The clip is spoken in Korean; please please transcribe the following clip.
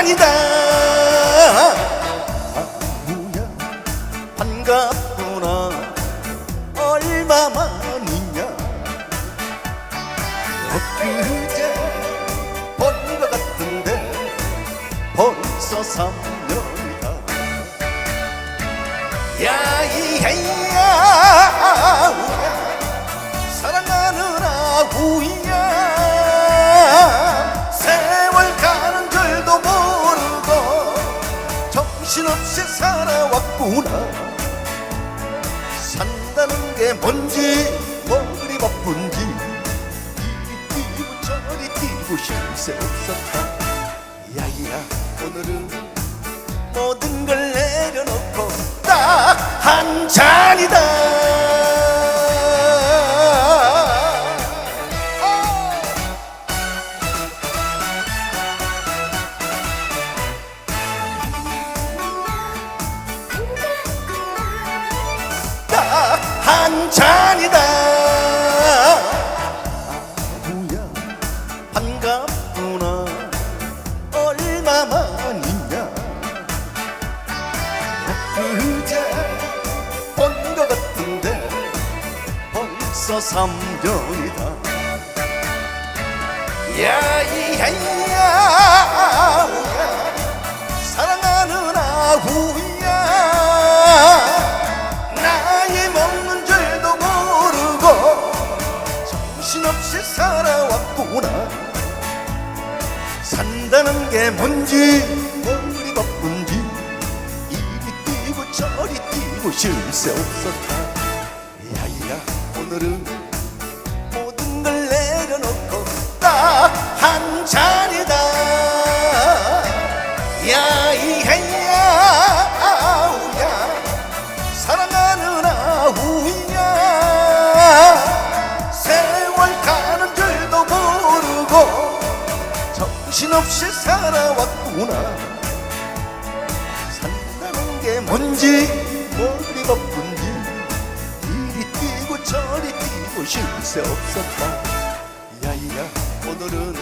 잔이다. 아무야 반갑구나. 얼마만이냐. 엊그제 본것 같은데 벌써 3년이다. 야이헤야 정신없이 살아왔구나. 산다는 게 뭔지 머리 바쁜지. 이리 뛰고 저리 뛰고 쉴새 없었다. 야야 오늘은 모든 걸 내려놓고 딱 한 잔이다 그제 본 것 같은데 벌써 3년이다. 야이야야 사랑하는 아구야. 나이 먹는 줄도 모르고 정신없이 살아왔구나. 산다는 게 뭔지 쉴새 없었다. 야야 오늘은 모든 걸 내려놓고 딱 한 잔이다. 야이헤야 아우야. 사랑하는 아우야. 세월 가는 줄도 모르고 정신없이 살아왔구나. 산다는 게 뭔지 머리가 분들 이리 뛰고 저리 뛰고 쉴 새 없었다. 야이야 오늘은